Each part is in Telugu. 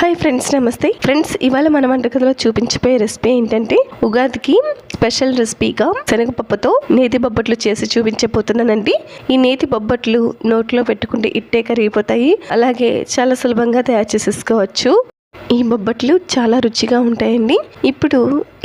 హాయ్ ఫ్రెండ్స్ నమస్తే. ఫ్రెండ్స్ ఇవాళ మన వంటకథలో చూపించిపోయే రెసిపీ ఏంటంటే ఉగాదికి స్పెషల్ రెసిపీగా శనగపప్పుతో నేతి బొబ్బట్లు చేసి చూపించబోతున్నానండి. ఈ నేతి బొబ్బట్లు నోట్లో పెట్టుకుంటే ఇట్టే కరిగిపోతాయి. అలాగే చాలా సులభంగా తయారు చేసేసుకోవచ్చు. ఈ బొబ్బట్లు చాలా రుచిగా ఉంటాయండి. ఇప్పుడు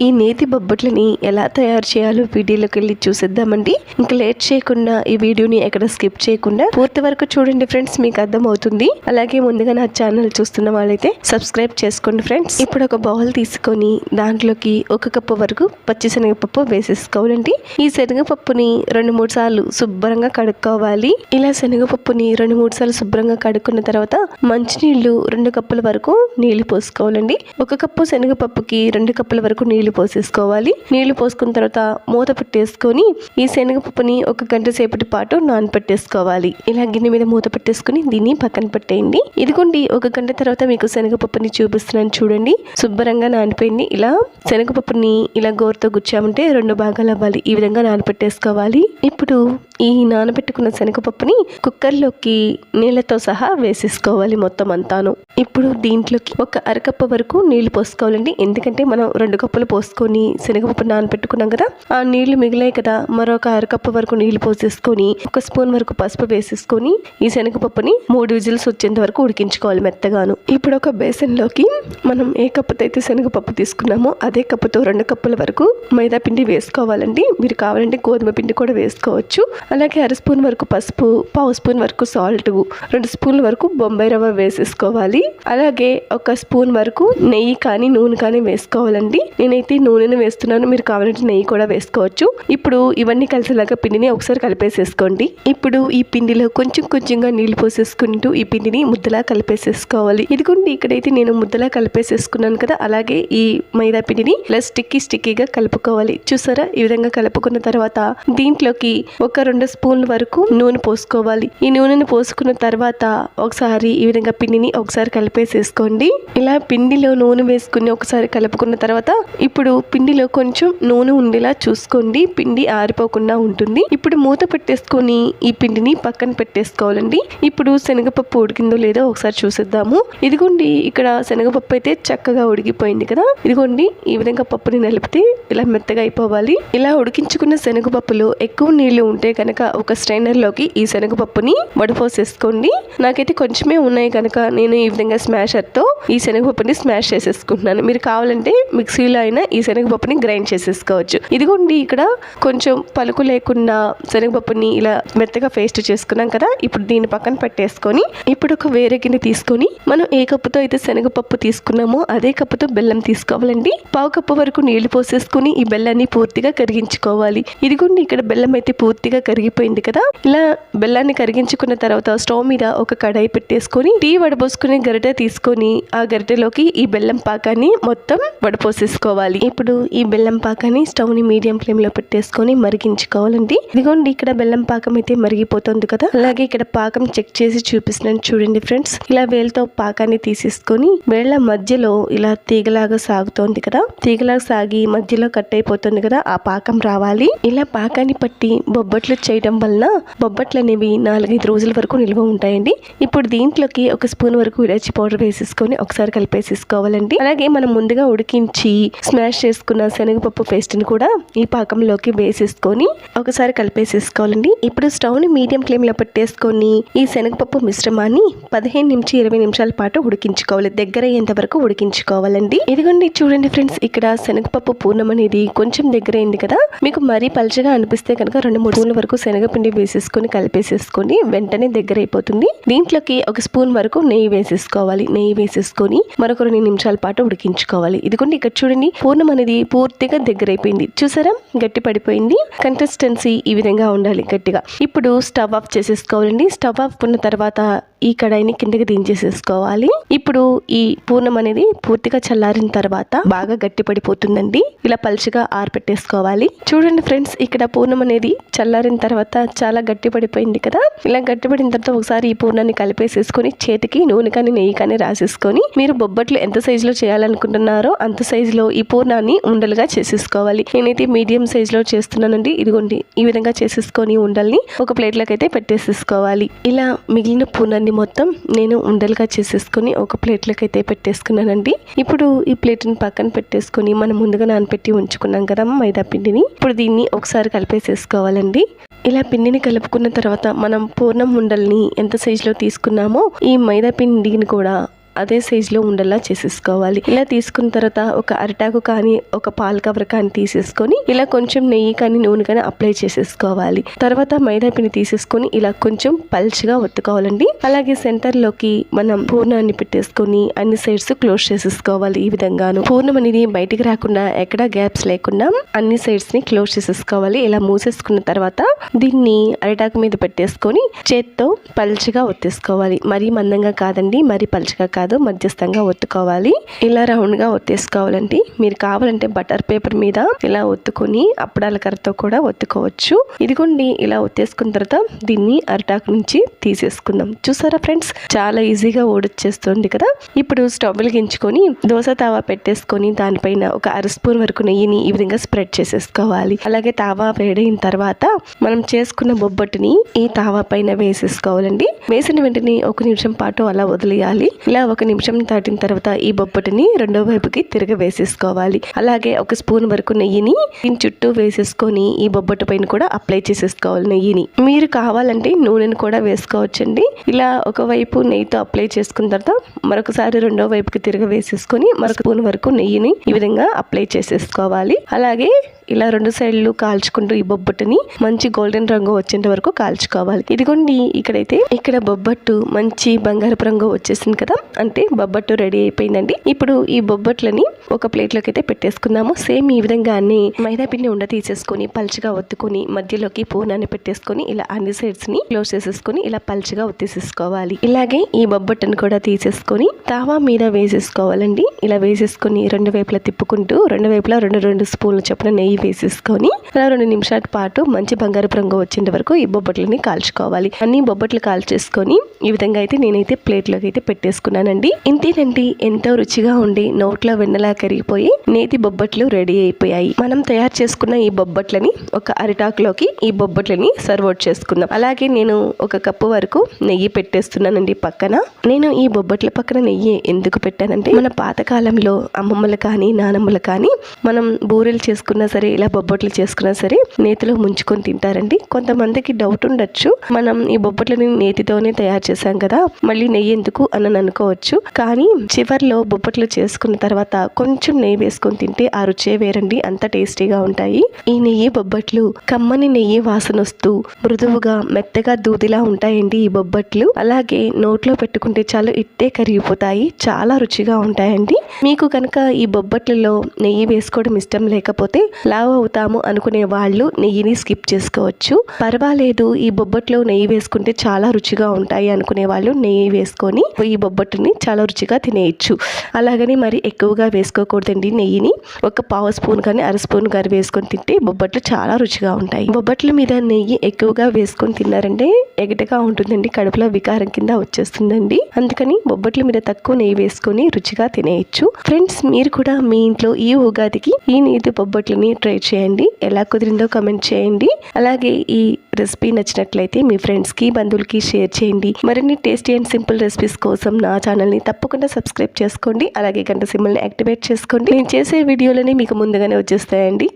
ఈ నేతి బొబ్బట్లని ఎలా తయారు చేయాలో వీడియోలోకి వెళ్ళి చూసేద్దామండి. ఇంకా లేట్ చేయకుండా ఈ వీడియోని ఎక్కడ స్కిప్ చేయకుండా పూర్తి వరకు చూడండి ఫ్రెండ్స్ మీకు అర్థమవుతుంది. అలాగే ముందుగా నా ఛానల్ చూస్తున్న వాళ్ళైతే సబ్స్క్రైబ్ చేసుకోండి ఫ్రెండ్స్. ఇప్పుడు ఒక బౌల్ తీసుకొని దాంట్లోకి ఒక కప్పు వరకు పచ్చి శనగపప్పు వేసేసుకోవాలండి. ఈ శనగపప్పుని రెండు మూడు సార్లు శుభ్రంగా కడుక్కోవాలి. ఇలా శనగపప్పుని రెండు మూడు సార్లు శుభ్రంగా కడుక్కున్న తర్వాత మంచినీళ్ళు రెండు కప్పుల వరకు నీళ్ళు నీళ్ళు పోసుకోవాలండి. ఒక కప్పు శనగపప్పుకి రెండు కప్పుల వరకు నీళ్ళు పోసేసుకోవాలి. నీళ్ళు పోసుకున్న తర్వాత మూత పెట్టేసుకొని ఈ శనగపప్పుని ఒక గంట సేపటి పాటు నానపెట్టేసుకోవాలి. ఇలా గిన్నె మీద మూత పెట్టేసుకుని దీన్ని పక్కన పెట్టేయండి. ఇదిగోండి ఒక గంట తర్వాత మీకు శనగపప్పుని చూపిస్తున్నాను చూడండి. శుభ్రంగా నానిపోయింది. ఇలా శనగపప్పుని ఇలా గోరుతో గుచ్చామంటే రెండు భాగాలు అవ్వాలి. ఈ విధంగా నానపెట్టేసుకోవాలి. ఇప్పుడు ఈ నానబెట్టుకున్న శనగపప్పుని కుక్కర్లోకి నీళ్ళతో సహా వేసేసుకోవాలి మొత్తం అంతాను. ఇప్పుడు దీంట్లోకి ఒక అరకప్పు వరకు నీళ్ళు పోసుకోవాలండి. ఎందుకంటే మనం రెండు కప్పులు పోసుకొని శనగపప్పు నానబెట్టుకున్నాం కదా ఆ నీళ్ళు మిగిలాయి కదా. మరొక అరకప్పు వరకు నీళ్ళు పోసేసుకొని ఒక స్పూన్ వరకు పసుపు వేసేసుకొని ఈ శనగపప్పుని మూడు విజిల్స్ వచ్చేంత వరకు ఉడికించుకోవాలి మెత్తగాను. ఇప్పుడు ఒక బేసన్లోకి మనం ఏ కప్పుతో అయితే శనగపప్పు తీసుకున్నామో అదే కప్పుతో రెండు కప్పుల వరకు మైదా పిండి వేసుకోవాలండి. మీరు కావాలంటే గోధుమ పిండి కూడా వేసుకోవచ్చు. అలాగే అర స్పూన్ వరకు పసుపు పావు స్పూన్ వరకు సాల్ట్ రెండు స్పూన్ల వరకు బొంబాయి రవ్వ వేసేసుకోవాలి. అలాగే ఒక స్పూన్ వరకు నెయ్యి కానీ నూనె కానీ వేసుకోవాలండి. నేనైతే నూనెను వేస్తున్నాను. మీరు కావాలంటే నెయ్యి కూడా వేసుకోవచ్చు. ఇప్పుడు ఇవన్నీ కలిసేలాగా పిండిని ఒకసారి కలిపేసేసుకోండి. ఇప్పుడు ఈ పిండిలో కొంచెం కొంచెంగా నీళ్ళు పోసేసుకుంటూ ఈ పిండిని ముద్దలా కలిపేసేసుకోవాలి. ఇదిగోండి ఇక్కడైతే నేను ముద్దలా కలిపేసేసుకున్నాను కదా. అలాగే ఈ మైదా పిండిని ఇలా స్టిక్కీ స్టిక్కీగా కలుపుకోవాలి. చూసారా? ఈ విధంగా కలుపుకున్న తర్వాత దీంట్లోకి ఒక రెండు స్పూన్ల వరకు నూనె పోసుకోవాలి. ఈ నూనెను పోసుకున్న తర్వాత ఒకసారి ఈ విధంగా పిండిని ఒకసారి కలిపేసేసుకోండి. ఇలా పిండిలో నూనె వేసుకుని ఒకసారి కలుపుకున్న తర్వాత ఇప్పుడు పిండిలో కొంచెం నూనె ఉండేలా చూసుకోండి. పిండి ఆరిపోకుండా ఉంటుంది. ఇప్పుడు మూత పెట్టేసుకొని ఈ పిండిని పక్కన పెట్టేసుకోవాలండి. ఇప్పుడు శనగపప్పు ఉడికిందో లేదో ఒకసారి చూసేద్దాము. ఇదిగోండి ఇక్కడ శనగపప్పు అయితే చక్కగా ఉడికిపోయింది కదా. ఇదిగోండి ఈ విధంగా పప్పుని నలిపితే ఇలా మెత్తగా అయిపోవాలి. ఇలా ఉడికించుకున్న శనగపప్పులో ఎక్కువ నీళ్ళు ఉంటే కనుక ఒక స్ట్రైనర్లోకి ఈ శనగపప్పుని వడపోసేసుకోండి. నాకైతే కొంచెమే ఉన్నాయి కనుక నేను ఈ విధంగా స్మాషర్తో ఈ ఈ శనగపప్పుని స్మాష్ చేసేసుకుంటున్నాను. మీరు కావాలంటే మిక్సీలో అయినా ఈ శనగపప్పుని గ్రైండ్ చేసేసుకోవచ్చు. ఇదిగోండి ఇక్కడ కొంచెం పలుకు లేకుండా శనగపప్పుని ఇలా మెత్తగా పేస్ట్ చేసుకున్నాం కదా ఇప్పుడు దీన్ని పక్కన పెట్టేసుకొని ఇప్పుడు ఒక వేరే గిన్నె తీసుకొని మనం ఏ కప్పుతో అయితే శనగపప్పు తీసుకున్నామో అదే కప్పుతో బెల్లం తీసుకోవాలండి. పావు కప్పు వరకు నీళ్ళు పోసేసుకుని ఈ బెల్లాన్ని పూర్తిగా కరిగించుకోవాలి. ఇదిగోండి ఇక్కడ బెల్లం అయితే పూర్తిగా కరిగిపోయింది కదా. ఇలా బెల్లాన్ని కరిగించుకున్న తర్వాత స్టవ్ మీద ఒక కడాయి పెట్టేసుకొని టీ వడబోసుకునే గరిటె తీసుకొని ఆ గరిటెలోకి ఈ బెల్లం పాకాన్ని మొత్తం వడపోసేసుకోవాలి. ఇప్పుడు ఈ బెల్లం పాకాన్ని స్టవ్ని మీడియం ఫ్లేమ్లో పెట్టేసుకొని మరిగించుకోవాలండి. ఇదిగోండి ఇక్కడ బెల్లం పాకం అయితే మరిగిపోతుంది కదా. అలాగే ఇక్కడ పాకం చెక్ చేసి చూపిస్తున్నాను చూడండి ఫ్రెండ్స్. ఇలా వేలతో పాకాన్ని తీసేసుకొని వేళ్ళ మధ్యలో ఇలా తీగలాగా సాగుతోంది కదా. తీగలాగా సాగి మధ్యలో కట్ అయిపోతుంది కదా ఆ పాకం రావాలి. ఇలా పాకాన్ని పట్టి బొబ్బట్లు చేయడం వలన బొబ్బట్లు అనేవి నాలుగైదు రోజుల వరకు నిల్వ ఉంటాయండి. ఇప్పుడు దీంట్లోకి ఒక స్పూన్ వరకు ఇలాచి పౌడర్ వేసేసుకొని ఒకసారి కలిపేసేసుకోవాలండి. అలాగే మనం ముందుగా ఉడికించి స్మాష్ చేసుకున్న శనగపప్పు పేస్ట్ని కూడా ఈ పాకంలోకి వేసేసుకొని ఒకసారి కలిపేసేసుకోవాలండి. ఇప్పుడు స్టవ్ని మీడియం ఫ్లేమ్లో పెట్టేసుకొని ఈ శనగపప్పు మిశ్రమాన్ని పదిహేను నుంచి ఇరవై నిమిషాల పాటు ఉడికించుకోవాలి. దగ్గర అయ్యేంత వరకు ఉడికించుకోవాలండి. ఇదిగోండి చూడండి ఫ్రెండ్స్ ఇక్కడ శనగపప్పు పూర్ణం అనేది కొంచెం దగ్గర అయింది కదా. మీకు మరీ పలుచగా అనిపిస్తే కనుక రెండు మూడు స్పూన్ల వరకు శనగపిండి వేసేసుకొని కలిపేసేసుకొని వెంటనే దగ్గర అయిపోతుంది దీంట్లోకి ఒక స్పూన్ వరకు నెయ్యి వేసేసుకోవాలి. నెయ్యి వేసేసుకొని మరొక రెండు నిమిషాల పాటు ఉడికించుకోవాలి. ఇదిగోండి ఇక్కడ చూడండి పూర్ణం అనేది పూర్తిగా దగ్గర అయిపోయింది చూసారా? గట్టి పడిపోయింది. కన్సిస్టెన్సీ ఈ విధంగా ఉండాలి గట్టిగా. ఇప్పుడు స్టవ్ ఆఫ్ చేసేసుకోవాలండి. స్టవ్ ఆఫ్ ఉన్న తర్వాత ఈ కడాయిని కిందకి దించేసేసుకోవాలి. ఇప్పుడు ఈ పూర్ణం అనేది పూర్తిగా చల్లారిన తర్వాత బాగా గట్టి పడిపోతుందండి ఇలా పలుచగా ఆరపెట్టేసుకోవాలి. చూడండి ఫ్రెండ్స్ ఇక్కడ పూర్ణం అనేది చల్లారిన తర్వాత చాలా గట్టి పడిపోయింది కదా. ఇలా గట్టి పడిన తర్వాత ఒకసారి ఈ పూర్ణాన్ని కలిపేసేసుకొని చేతికి నూనె కానీ నెయ్యి కానీ రాసేసుకొని మీరు బొబ్బట్లు ఎంత సైజులో చేయాలనుకుంటున్నారో అంత సైజులో ఈ పూర్ణాన్ని ఉండలుగా చేసేసుకోవాలి. నేనైతే మీడియం సైజులో చేస్తున్నానండి. ఇదిగోండి ఈ విధంగా చేసేసుకొని ఉండల్ని ఒక ప్లేట్లోకి అయితే పెట్టేసేసుకోవాలి. ఇలా మిగిలిన పూర్ణాన్ని మొత్తం నేను ఉండలుగా చేసేసుకొని ఒక ప్లేట్లోకి అయితే పెట్టేసుకున్నానండి. ఇప్పుడు ఈ ప్లేట్ని పక్కన పెట్టేసుకొని మనం ముందుగా నానపెట్టి ఉంచుకున్నాం కదా మైదా పిండిని. ఇప్పుడు దీన్ని ఒకసారి కలిపేసేసుకోవాలండి. ఇలా పిండిని కలుపుకున్న తర్వాత మనం పూర్ణం ఉండల్ని ఎంత సైజులో తీసుకున్నామో ఈ మైదా పిండిని కూడా అదే సైజులో ఉండేలా చేసేసుకోవాలి. ఇలా తీసుకున్న తర్వాత ఒక అరిటాకు కానీ ఒక పాల కవర్ కానీ తీసేసుకొని ఇలా కొంచెం నెయ్యి కానీ నూనె కానీ అప్లై చేసేసుకోవాలి. తర్వాత మైదా పిండి తీసేసుకొని ఇలా కొంచెం పల్చగా ఒత్తుకోవాలండి. అలాగే సెంటర్లోకి మనం పూర్ణాన్ని పెట్టేసుకొని అన్ని సైడ్స్ క్లోజ్ చేసేసుకోవాలి ఈ విధంగాను. పూర్ణం అనేది బయటికి రాకుండా ఎక్కడ గ్యాప్స్ లేకుండా అన్ని సైడ్స్ని క్లోజ్ చేసేసుకోవాలి. ఇలా మూసేసుకున్న తర్వాత దీన్ని అరిటాకు మీద పెట్టేసుకొని చేత్తో పల్చగా ఒత్తేసుకోవాలి. మరీ మందంగా కాదండి మరీ పల్చగా కాదు. మధ్యస్థంగా ఒత్తుకోవాలి. ఇలా రౌండ్గా ఒత్తేసుకోవాలండి. మీరు కావాలంటే బటర్ పేపర్ మీద ఇలా ఒత్తుకొని అప్పడాల కర్రతో కూడా ఒత్తుకోవచ్చు. ఇదిగోండి ఇలా ఒత్తేసుకున్న తర్వాత దీన్ని అరిటాకు నుంచి తీసేసుకుందాం. చూసారా ఫ్రెండ్స్? చాలా ఈజీగా ఓడొచ్చేస్తుంది కదా? ఇప్పుడు స్టవ్ వెలిగించుకొని దోశ తావా పెట్టేసుకొని దానిపైన ఒక అర స్పూన్ వరకు నెయ్యిని ఈ విధంగా స్ప్రెడ్ చేసేసుకోవాలి. అలాగే తావా వేడైన తర్వాత మనం చేసుకున్న బొబ్బట్టుని ఈ తావా పైన వేసేసుకోవాలండి. వేసిన వెంటనే ఒక నిమిషం పాటు అలా వదిలేయాలి. ఇలా ఒక నిమిషం దాటిన తర్వాత ఈ బొబ్బట్టుని రెండో వైపుకి తిరగ వేసేసుకోవాలి అలాగే ఒక స్పూన్ వరకు నెయ్యిని దీని చుట్టూ వేసేసుకొని ఈ బొబ్బట్టు పైన కూడా అప్లై చేసేసుకోవాలి నెయ్యిని. మీరు కావాలంటే నూనెను కూడా వేసుకోవచ్చండి. ఇలా ఒకవైపు నెయ్యితో అప్లై చేసుకున్న తర్వాత మరొకసారి రెండో వైపుకి తిరగ వేసేసుకొని మరొక స్పూన్ వరకు నెయ్యిని ఈ విధంగా అప్లై చేసేసుకోవాలి. అలాగే ఇలా రెండు సైడ్లు కాల్చుకుంటూ ఈ బొబ్బట్టుని మంచి గోల్డెన్ రంగు వచ్చేంత వరకు కాల్చుకోవాలి. ఇదిగోండి ఇక్కడైతే ఇక్కడ బొబ్బట్టు మంచి బంగారపు రంగు వచ్చేసింది కదా? అంటే బొబ్బట్టు రెడీ అయిపోయిందండి. ఇప్పుడు ఈ బొబ్బట్లని ఒక ప్లేట్లోకి అయితే పెట్టేసుకుందాము. సేమ్ ఈ విధంగానే మైదా పిండి ఉండ తీసేసుకొని పల్చగా ఒత్తుకొని మధ్యలోకి పూనాన్ని పెట్టేసుకొని ఇలా అన్ని సైడ్స్ని క్లోజ్ చేసేసుకొని ఇలా పల్చగా ఒత్తేసేసుకోవాలి. ఇలాగే ఈ బొబ్బట్టును కూడా తీసేసుకొని తావా మీద వేసేసుకోవాలండి. ఇలా వేసేసుకొని రెండు వైపులా తిప్పుకుంటూ రెండు వైపులా రెండు రెండు స్పూన్లు చొప్పున నెయ్యి వేసేసుకొని అలా రెండు నిమిషాల పాటు మంచి బంగారపు రంగు వచ్చేంత వరకు ఈ బొబ్బట్లని కాల్చుకోవాలి. అన్ని బొబ్బట్లు కాల్చేసుకొని ఈ విధంగా అయితే నేనైతే ప్లేట్లోకి అయితే పెట్టేసుకున్నానండి. ఇంతేనండి ఎంతో రుచిగా ఉండి నోట్లో వెన్నలా కరిగిపోయి నేతి బొబ్బట్లు రెడీ అయిపోయాయి. మనం తయారు చేసుకున్న ఈ బొబ్బట్లని ఒక అరిటాకులోకి ఈ బొబ్బట్లని సర్వ్ అవుట్ చేసుకుందాం. అలాగే నేను ఒక కప్పు వరకు నెయ్యి పెట్టేస్తున్నానండి పక్కన. నేను ఈ బొబ్బట్ల పక్కన నెయ్యి ఎందుకు పెట్టానంటే మన పాతకాలంలో అమ్మమ్మలు కానీ నానమ్మలు కానీ మనం బూరెలు చేసుకున్నా సరే ఇలా బొబ్బట్లు చేసుకున్నా సరే నేతిలో ముంచుకొని తింటారండి. కొంతమందికి డౌట్ ఉండొచ్చు. మనం ఈ బొబ్బట్లని నేతితోనే తయారు చేశాం కదా మళ్ళీ నెయ్యి ఎందుకు అని అనుకోవచ్చు. కానీ చివర్లో బొబ్బట్లు చేసుకున్న తర్వాత కొంచెం నెయ్యి వేసుకొని తింటే ఆ రుచే వేరండి. అంత టేస్టీగా ఉంటాయి. ఈ నెయ్యి బొబ్బట్లు కమ్మని నెయ్యి వాసన వస్తూ మృదువుగా మెత్తగా దూదిలా ఉంటాయండి ఈ బొబ్బట్లు. అలాగే నోట్లో పెట్టుకుంటే చాలు ఇట్టే కరిగిపోతాయి. చాలా రుచిగా ఉంటాయండి. మీకు కనుక ఈ బొబ్బట్లలో నెయ్యి వేసుకోవడం ఇష్టం లేకపోతే లావ్ అవుతాము అనుకునే వాళ్ళు నెయ్యిని స్కిప్ చేసుకోవచ్చు. పర్వాలేదు ఈ బొబ్బట్లో నెయ్యి వేసుకుంటే చాలా రుచిగా ఉంటాయి అనుకునే వాళ్ళు నెయ్యి వేసుకొని ఈ బొబ్బట్టుని చాలా రుచిగా తినేయచ్చు. అలాగని మరి ఎక్కువగా వేసుకోకూడదండి నెయ్యిని. ఒక పావు స్పూన్ కానీ అర స్పూన్ కానీ వేసుకొని తింటే బొబ్బట్లు చాలా రుచిగా ఉంటాయి. బొబ్బట్ల మీద నెయ్యి ఎక్కువగా వేసుకొని తిన్నారంటే ఎగటగా ఉంటుందండి కడుపులో వికారం కింద వచ్చేస్తుందండి. అందుకని బొబ్బట్ల మీద తక్కువ నెయ్యి వేసుకొని రుచిగా తినేయచ్చు. ఫ్రెండ్స్ మీరు కూడా మీ ఇంట్లో ఈ ఉగాదికి ఈ నీతి బొబ్బట్లని ట్రై చేయండి. ఎలా కుదిరిందో కమెంట్ చేయండి. అలాగే ఈ రెసిపీ నచ్చినట్లయితే మీ ఫ్రెండ్స్కి బంధువులకి షేర్ చేయండి. మరిన్ని టేస్టీ అండ్ సింపుల్ రెసిపీస్ కోసం నా ఛానల్ని తప్పకుండా సబ్స్క్రైబ్ చేసుకోండి. అలాగే గంట సింబల్ని యాక్టివేట్ చేసుకోండి. నేను చేసే వీడియోలని మీకు ముందుగానే వచ్చేస్తాయండి.